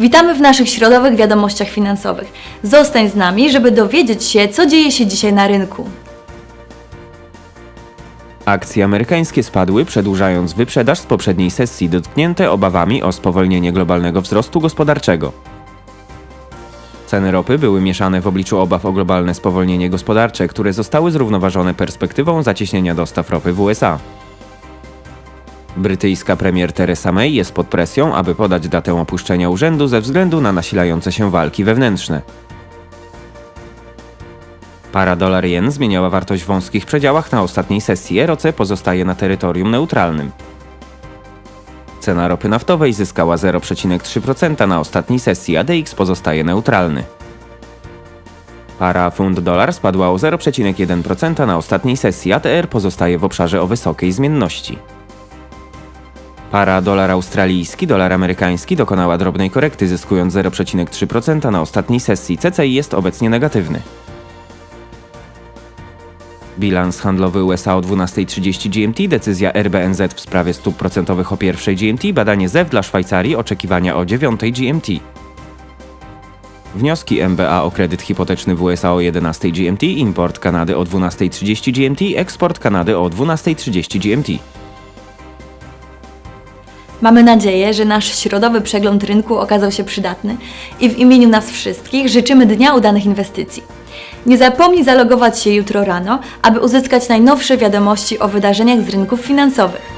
Witamy w naszych środowych wiadomościach finansowych. Zostań z nami, żeby dowiedzieć się, co dzieje się dzisiaj na rynku. Akcje amerykańskie spadły, przedłużając wyprzedaż z poprzedniej sesji dotknięte obawami o spowolnienie globalnego wzrostu gospodarczego. Ceny ropy były mieszane w obliczu obaw o globalne spowolnienie gospodarcze, które zostały zrównoważone perspektywą zacieśnienia dostaw ropy w USA. Brytyjska premier Theresa May jest pod presją, aby podać datę opuszczenia urzędu ze względu na nasilające się walki wewnętrzne. Para dolar jen zmieniała wartość w wąskich przedziałach na ostatniej sesji. ROC pozostaje na terytorium neutralnym. Cena ropy naftowej zyskała 0,3% na ostatniej sesji, a DX pozostaje neutralny. Para funt-dolar spadła o 0,1% na ostatniej sesji, a TR pozostaje w obszarze o wysokiej zmienności. Para dolar australijski, dolar amerykański dokonała drobnej korekty, zyskując 0,3% na ostatniej sesji. CCI jest obecnie negatywny. Bilans handlowy USA o 12.30 GMT, decyzja RBNZ w sprawie stóp procentowych o pierwszej GMT, badanie ZEW dla Szwajcarii, oczekiwania o 9 GMT. Wnioski MBA o kredyt hipoteczny w USA o 11 GMT, import Kanady o 12.30 GMT, eksport Kanady o 12.30 GMT. Mamy nadzieję, że nasz środowy przegląd rynku okazał się przydatny i w imieniu nas wszystkich życzymy dnia udanych inwestycji. Nie zapomnij zalogować się jutro rano, aby uzyskać najnowsze wiadomości o wydarzeniach z rynków finansowych.